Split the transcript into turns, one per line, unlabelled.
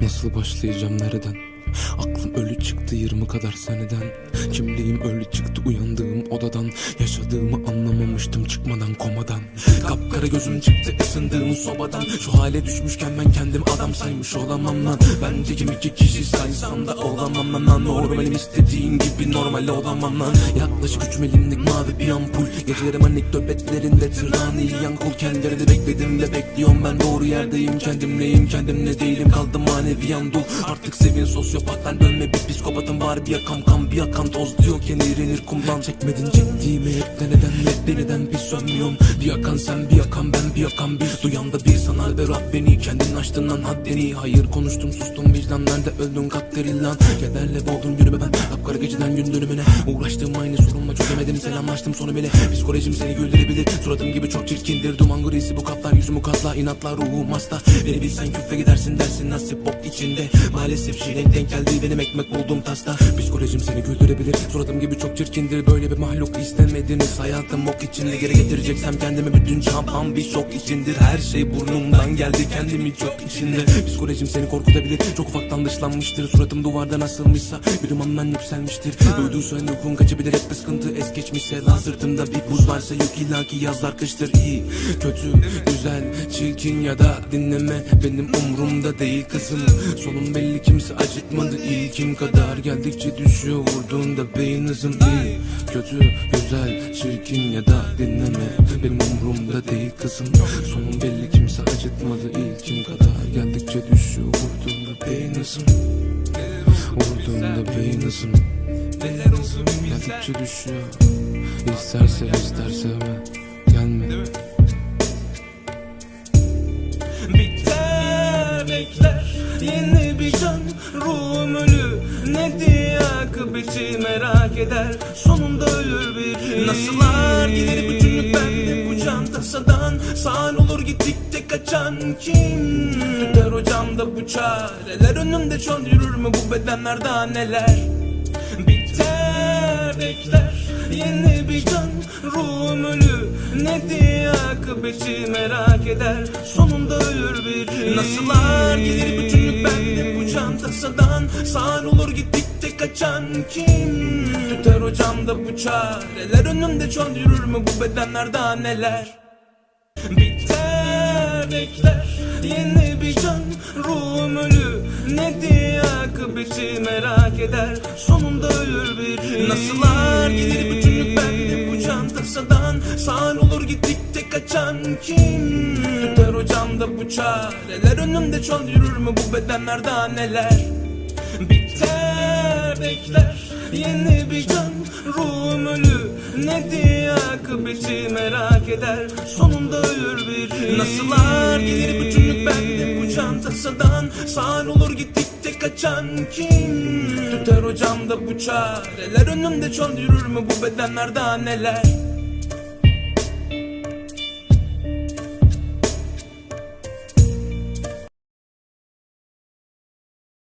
Nasıl başlayacağım nereden? Aklım ölü çıktı 20 kadar seneden. Kimliğim ölü çıktı uyandığım odadan. Yaşadığımı anlamamıştım çıkmadan komadan. Kapkara gözüm çıktı ısındığım sobadan. Şu hale düşmüşken ben kendim adam saymış olamam lan. Bence kim iki kişi saysam da olamam lan. Lan Normalim istediğin gibi normal olamam lan. Yaklaşık üç milimlik mavi bir ampul. Gecelerim anik nöbetlerinde tırnağını yiyen kul. Kendilerini bekledim ve bekliyorum. Ben doğru yerdeyim. Kendimleyim kendimle değilim. Kaldım manevi dul Artık sevin sosyopatlar dönme bir psikopatım var Bir yakan kan bir yakan toz. Diyorken iğrenir kumdan Çekmedin çektiğimi hep de neden hep de neden bir sönmüyorum Bir yakan sen bir yakan ben bir yakan bir Duyan da bir sanar ve Rab beni kendin açtın lan haddini. Hayır konuştum sustum vicdan nerede? Öldün katteri lan. Kederle boğdun yürüme ben Kapkara geceden gün dönümüne. Uğraştığım aynı sorunla çözemedim selamlaştım sonu bile. Psikolojim seni güldürebilir Suratım gibi çok çirkindir. Duman grisi bu kaplar yüzümü katla inatla ruhum hasta. Beni bilsen küfre gidersin dersin nasip bok içinde. Maalesef şiren denk geldi benim ekmek buldum tasta. Psikolojim seni güldürebilir. Suratım gibi çok çirkindir. Böyle bir mahluk istemediniz. Hayatım ok içinde geri getireceksem kendimi bütün şampan bir şok içindir. Her şey burnumdan geldi kendimi çok içinde. Psikolojim seni korkutabilir. Çok ufaktan dışlanmıştır. Suratım duvardan asılmışsa Bir dumandan yükselmiştir. Söyle uykun kaçabilir hep bir sıkıntı es geçmişse Lan sırtımda bir buz varsa yük illaki yazlar kıştır. İyi Kötü, güzel, çirkin ya da dinleme. Benim umrumda değil kızım. Sonum belli kimse acıtmadı ilkim kadar Geldikçe düşüyor vurduğunda beyin hızım iyi. Kötü, güzel, çirkin ya da dinleme. Benim umrumda değil kızım. Sonum belli kimse acıtmadı ilkim kadar. Geldikçe düşüyor vurduğunda beyin hızım Vurduğunda beyin hızım Geldikçe düşüyor. İsterse isterse hemen. Gelme
akıbeti merak eder Sonunda ölür biri Nasıllar gelir bütünlük bende bu can tasadan. Sağır olur gittikçe kaçan kim? Tutar hocamda bu çareler. Önümde çöl yürür mü bu bedenler daha neler bekler yeni bir can. Ruhum ölü. Ne diye akıbeti merak eder. Sonunda ölür biri Nasıllar gelir bütünlük bende bu can tasadan? Sağır olur gittikçe kaçan kim? Tutar hocamda bu çareler. Önümde çöl yürür mü bu bedenler daha neler? Biter bekler. Yeni bir can. Ruhum ölü. Ne diye akıbeti merak eder Sonunda ölür biri. Nasıllar gelir bütünlük bende bu can tasadan Sağır olur gittikçe kaçan kim? Tutar hocamda bu çareler Önümde çöl yürür mü bu bedenler daha neler bekler yeni bir can. Ruhum ölü. Ne diye akıbeti merak eder. Sonunda ölür biri Nasıllar? Gelir bütünlük bende bu can tasadan. Sağır olur gittikçe kaçan kim? Tutar hocamda bu çareler. Önümde çöl yürür mü bu bedenler daha neler